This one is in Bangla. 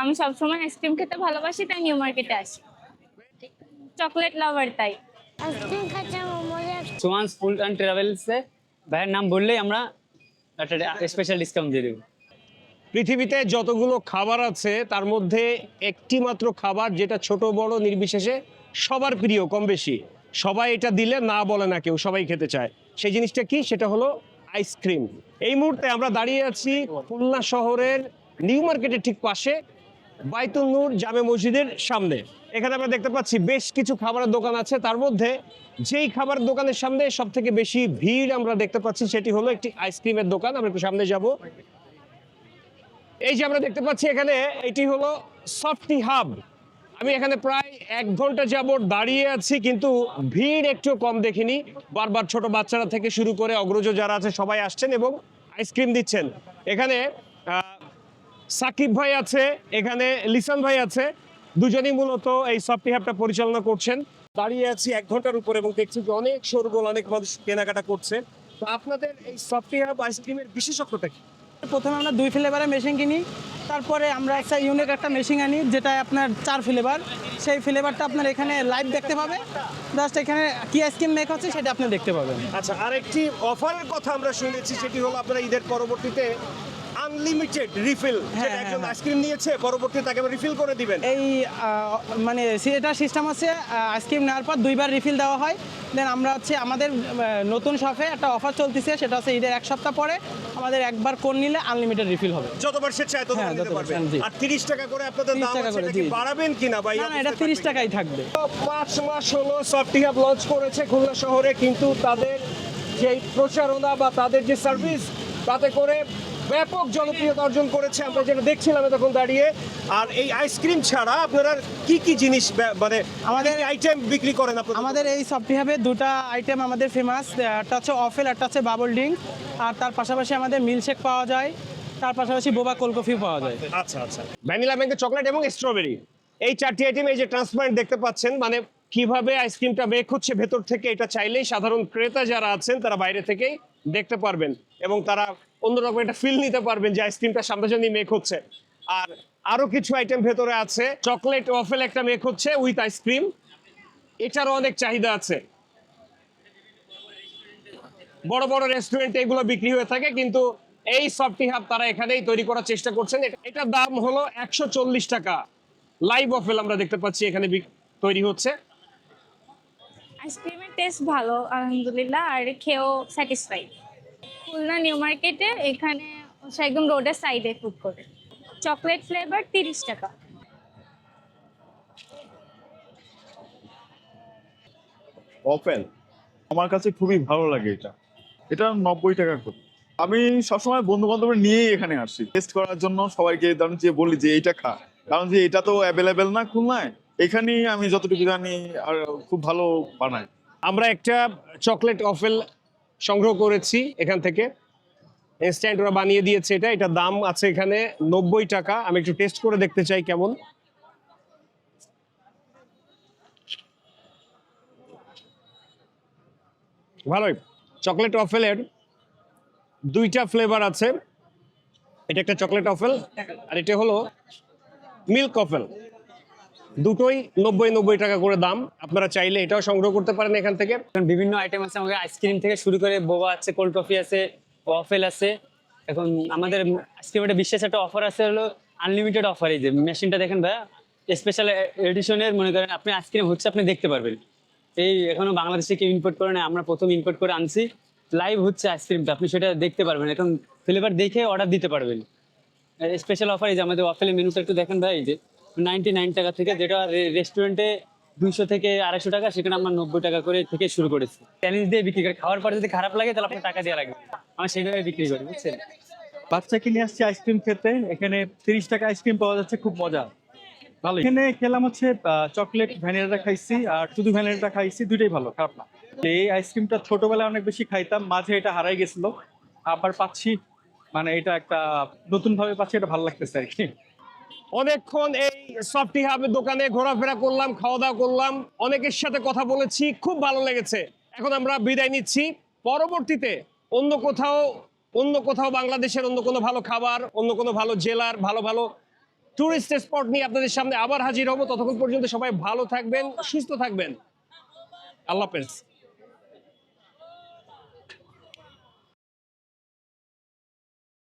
আমি সবসময় আইসক্রিম খেতে ভালোবাসি তাই নিউ মার্কেটে আসি। চকলেট লাভার তাই। সোয়ান্স ফুড অ্যান্ড ট্রাভেলসে। ভাইয়ের নাম বললেই আমরা একটা স্পেশাল ডিসকাউন্ট দিয়ে দেবো। পৃথিবীতে যতগুলো খাবার আছে তার মধ্যে একটি মাত্র খাবার যেটা ছোট বড় নির্বিশেষে সবার প্রিয় কম বেশি। সবাই এটা দিলে না বলে না কেউ সবাই খেতে চায়। সেই জিনিসটা কি? সেটা হলো আইসক্রিম। এই মুহূর্তে আমরা দাঁড়িয়ে আছি খুলনা শহরের নিউ মার্কেটের ঠিক পাশে। বাইতুল নূর জামে মসজিদের সামনে। এখানে আমরা দেখতে পাচ্ছি বেশ কিছু খাবারের দোকান আছে। তার মধ্যে যেই খাবার দোকানের সামনে সব থেকে বেশি ভিড় আমরা দেখতে পাচ্ছি সেটি হলো একটি আইসক্রিমের দোকান। আমরা একটু সামনে যাব। এই যে আমরা দেখতে পাচ্ছি এখানে এটি হলো সফটি হাব। আমি এখানে প্রায় এক ঘণ্টা যাবত দাঁড়িয়ে আছি, কিন্তু ভিড় একটু কম দেখিনি। বারবার ছোট বাচ্চারা থেকে শুরু করে অগ্রজ যারা আছে সবাই আসছেন এবং আইসক্রিম দিচ্ছেন। এখানে সাকিব ভাই আছে এখানে লিসান ভাই আছে। দুজনই মূলত এই সফটি হাবটা পরিচালনা করছেন। দাঁড়িয়ে আছি এক ঘণ্টার উপর এবং দেখছি যে অনেক শোরগোল অনেক মানুষ কেনাকাটা করছে। তো আপনাদের এই সফটি হাব আইসক্রিমের বিশেষত্বটা কি? প্রথমে আমরা দুই ফ্লেভারের মেশিন কিনি তারপরে আমরা একটা ইউনিক একটা মেশিন আনি যেটা আপনার চার ফ্লেভার সেই ফ্লেভারটা আপনার এখানে লাইভ দেখতে পাবে। জাস্ট এখানে কি আইসক্রিম মেক হচ্ছে সেটা আপনি দেখতে পাবেন। আচ্ছা আরেকটি অফারের কথা আমরা শুনেছি সেটি হলো আপনারা ঈদের পরবর্তীতে আনলিমিটেড রিফিল হ্যাঁ, যেটা একজন হ্যাঁ। আইসক্রিম নিয়েছে পরবর্তীতে তাকে রিফিল করে দিবেন। এই মানে এটা সিস্টেম আছে আইসক্রিম নেওয়ার পর দুইবার রিফিল দেওয়া হয়। দেন আমরা হচ্ছে আমাদের নতুন শপে একটা অফার চলতেছে সেটা হচ্ছে ঈদের এক সপ্তাহ পরে আমাদের একবার কোন নিলে আনলিমিটেড রিফিল হবে। যতবার সে চায় ততবার হ্যাঁ, নিতে পারবেন আর 30 টাকা করে আপনাদের দাম আছে কি বাড়াবেন কিনা ভাই? না এটা তিরিশ টাকাই থাকবে। পাঁচ মাস হলো সফটি হাব লঞ্চ করেছে খুলনা শহরে কিন্তু তাদের যে প্রচারণা বা তাদের যে সার্ভিস তাতে করে ব্যাপক জনপ্রিয়তা অর্জন করেছে। আমরা যেটা দেখছিলাম তখন দাঁড়িয়ে। আর এই আইসক্রিম ছাড়া আপনারা কি কি জিনিস মানে আমাদের আইটেম বিক্রি করেন আপনারা? আমাদের এই সফটি হাবে দুটো আইটেম আমাদের ফেমাস একটা হচ্ছে অফেল একটা হচ্ছে বাবল ড্রিঙ্ক আর তার পাশাপাশি আমাদের মিল্কশেক পাওয়া যায়। তার পাশাপাশি বোবা কোল্ড কফিও পাওয়া যায়। আচ্ছা আচ্ছা। ভ্যানিলা ম্যাঙ্গো চকলেট এবং স্ট্রবেরি এই চারটি আইটেম এই যে ট্রান্সপারেন্ট দেখতে পাচ্ছেন মানে কীভাবে আইসক্রিমটা বেক হচ্ছে ভেতর থেকে এটা চাইলেই সাধারণ ক্রেতা যারা আছেন তারা বাইরে থেকেই দেখতে পারবেন। এবং তারা অন্যরকম একটা ফিল নিতে পারবেন যে আইসক্রিমটা সামনাসামনি মেক হচ্ছে। আর আরও কিছু আইটেম ভেতরে আছে। চকলেট ওয়াফেল একটা মেক হচ্ছে উইথ আইসক্রিম এটারও অনেক চাহিদা আছে। বড় বড় রেস্টুরেন্টে এগুলো বিক্রি হয়ে থাকে, কিন্তু এই সফটি হাব তারা এখানেই তৈরি করার চেষ্টা করছেন। এটা- এটার দাম হলো একশো চল্লিশ টাকা। লাইভ অফেল আমরা দেখতে পাচ্ছি এখানে তৈরি হচ্ছে। আইসক্রিমের টেস্ট ভালো, আলহামদুলিল্লাহ, আর খেয়েও স্যাটিসফাইড খুলনা নিউ মার্কেটে এখানে একদম রোডের সাইডে ফুড করে চকলেট ফ্লেভার তিরিশ টাকা। ওপেন আমার কাছে খুবই ভালো লাগে এটা। এটা নব্বই টাকা করে। আমি সবসময় বন্ধু বান্ধবের নিয়েই এখানে আসি। টেস্ট করার জন্য সবাইকে ধরেন যে বলি যে এইটা খা। কারণ যে এটা তো অ্যাভেলেবেল না খুলনায়। এখানেই আমি যতটুকু জানি আর খুব ভালো বানাই আমরা একটা চকলেট অফেল সংগ্রহ করেছি এখান থেকে। ইনস্ট্যান্ট ওরা বানিয়ে দিয়েছে এটা। এটা দাম আছে এখানে নব্বই টাকা। আমি একটু টেস্ট করে দেখতে চাই কেমন। ভালোই। চকলেট অফেলের দুইটা ফ্লেভার আছে। এটা একটা চকলেট অফেল। আর এটা হলো মিল্ক অফেল। দুটোই নব্বই নব্বই টাকা করে দাম। আপনারা চাইলে এটাও সংগ্রহ করতে পারেন এখান থেকে। বিভিন্ন আইটেম আছে, আমাদের আইসক্রিম থেকে শুরু করে বোবা আছে কোল্ড কফি আছে ওয়াফেল আছে। এখন আমাদের একটা বিশেষ একটা অফার আছে হলো আনলিমিটেড অফার এই যে মেশিনটা দেখেন ভাইয়া স্পেশাল এডিশনের মনে করেন আপনি আইসক্রিম হচ্ছে আপনি দেখতে পারবেন। এই এখনও বাংলাদেশে কেউ ইম্পোর্ট করে না আমরা প্রথম ইম্পোর্ট করে আনছি। লাইভ হচ্ছে আইসক্রিমটা, আপনি সেটা দেখতে পারবেন। এখন ফ্লেভার দেখে অর্ডার দিতে পারবেন। স্পেশাল অফার এই যে আমাদের ওয়াফেলের মেনুটা একটু দেখেন ভাই, এই যে। নাইনটি নাইন টাকা থেকে যেটা রেস্টুরেন্টে দুইশো থেকে আড়াইশো টাকা সেখানে আমরা নব্বই টাকা করে থেকে শুরু করেছি। চ্যালেঞ্জ দিয়ে বিক্রি করি। খাওয়ার পরে যদি খারাপ লাগে তাহলে আপনার টাকা দেওয়া লাগবে। আমরা সেইভাবে বিক্রি করি বুঝছেন? বাচ্চাকে নিয়ে আসছি আইসক্রিম খেতে এখানে তিরিশ টাকা আইসক্রিম পাওয়া যাচ্ছে খুব মজা। ভালো এখানে খেলাম হচ্ছে চকলেট ভ্যানিলাটা খাইছি আর শুধু ভ্যানিলাটা খাইছি দুইটাই ভালো খারাপ না। এই আইসক্রিমটা ছোটবেলায় অনেক বেশি খাইতাম মাঝে এটা হারাই গেছিল। আবার পাচ্ছি মানে এটা একটা নতুন ভাবে পাচ্ছি এটা ভালো লাগতেছে আর কি। অনেকক্ষণ এই সফটি হাবের দোকানে ঘোরাফেরা করলাম খাওয়া দাওয়া করলাম। অনেকের সাথে কথা বলেছি, খুব ভালো লেগেছে। এখন আমরা বিদায় নিচ্ছি। পরবর্তীতে অন্য কোথাও অন্য কোথাও বাংলাদেশের অন্য কোনো ভালো খাবার, অন্য কোনো ভালো জেলার, ভালো ভালো টুরিস্ট স্পট নিয়ে আপনাদের সামনে আবার হাজির হব। ততক্ষণ পর্যন্ত সবাই ভালো থাকবেন, সুস্থ থাকবেন। আল্লাহ হাফেজ।